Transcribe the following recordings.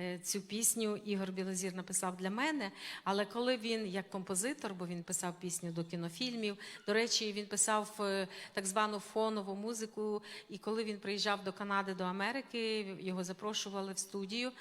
Е, Цю пісню Ігор Білозір написав для мене. Але коли він як композитор, бо він писав пісню до кінофільмів, до речі, він писав е, так звану фонову музику. І коли він приїжджав до Канади, до Америки, його запрошували в студію.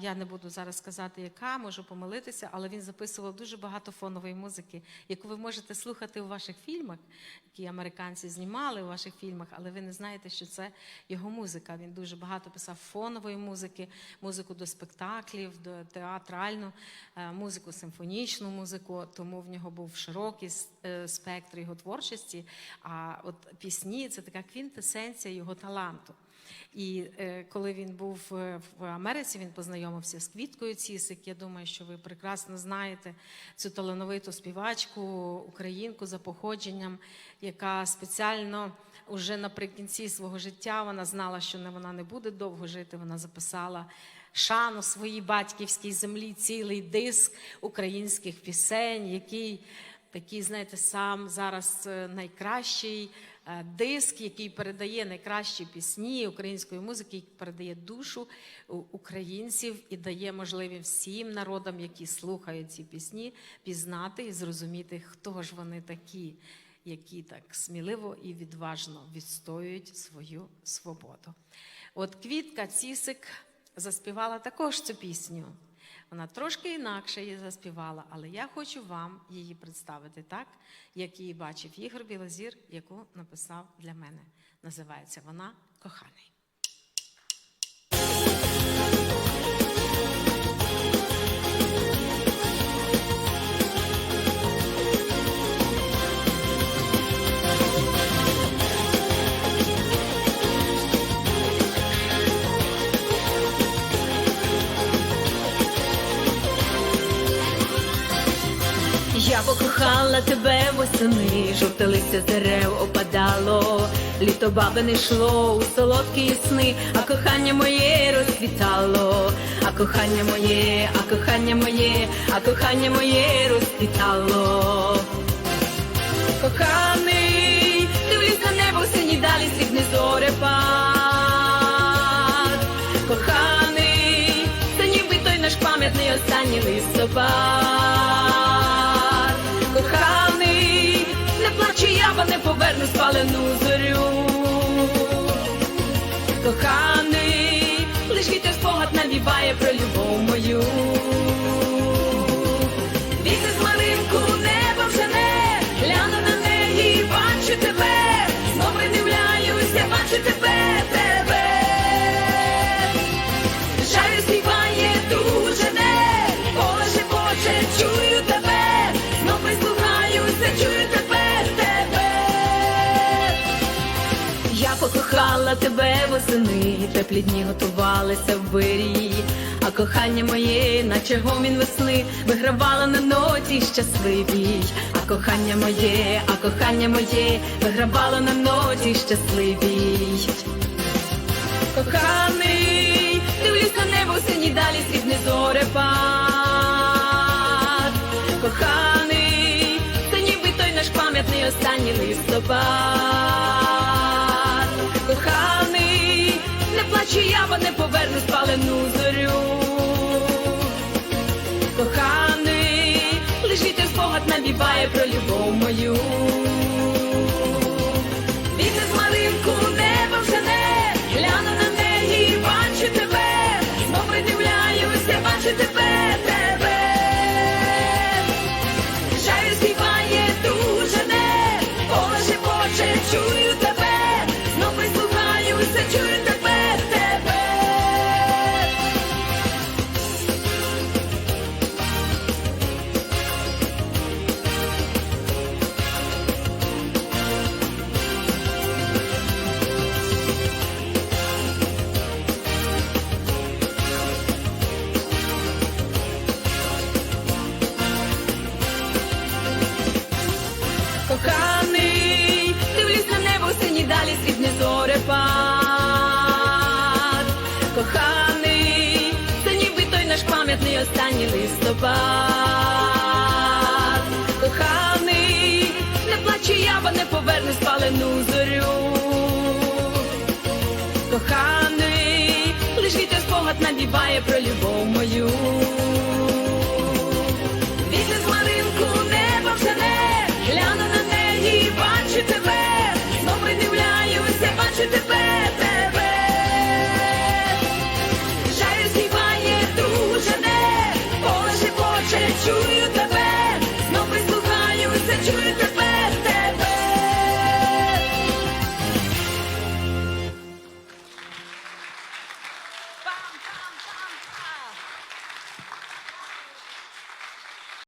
Я не буду зараз сказати, яка, можу помилитися, але він записував дуже багато фонової музики, яку ви можете слухати у ваших фільмах, які американці знімали у ваших фільмах, але ви не знаєте, що це його музика. Він дуже багато писав фонової музики, музику до спектаклів, до театральну, е, музику, симфонічну музику. Тому в нього був широкий е, спектр його творчості. А от пісні це така квінтесенція його таланту. І е, коли він був е, в Америці, він познайомився з Квіткою Цісик. Я думаю, що ви прекрасно знаєте цю талановиту співачку, українку за походженням, яка спеціально уже наприкінці свого життя вона знала, що вона не буде довго жити. Вона записала шану своїй батьківській землі, цілий диск українських пісень, який такий, знаєте, сам зараз е, найкращий е, диск, який передає найкращі пісні української музики, який передає душу українців і дає можливість всім народам, які слухають ці пісні, пізнати і зрозуміти, хто ж вони такі, які так сміливо і відважно відстоюють свою свободу. От Квітка Цісик заспівала також цю пісню. Вона трошки інакше її заспівала, але я хочу вам її представити так, як її бачив Ігор Білозір, яку написав для мене. Називається вона Коханий. Покохала тебе восени, жовте листя дерев опадало, літо баби не йшло у солодкі сни, а кохання моє розквітало, а кохання моє, а кохання моє, а кохання моє розквітало. Коханий, дивлюсь на небо в синій далі срібний зорепад. Коханий, це ніби той наш пам'ятний останній листопад. Покохала тебе восени, теплі дні готувалися в бирі, а кохання моє, наче гомін весни, вигравала на ноті щасливій, а кохання моє, а кохання моє, вигравала на ноті щасливій. Коханий, дивлюсь на небо в синій далі срібний зорепад. Коханий, це ніби той наш пам'ятний останній листопад. Спогад навіває про любов мою. Вітер з малинку небо жене, гляну на неї, бачу тебе, знов придивляюся, бачу тебе, тебе. Жаль співає дуже не, шепоче, чую тебе, знов прислухаюся, чую тебе. Останній листопад. Коханий, не плачу я, бо не поверну спалену зорю. Коханий, лиш вітер спогад спогад про любов мою. Did you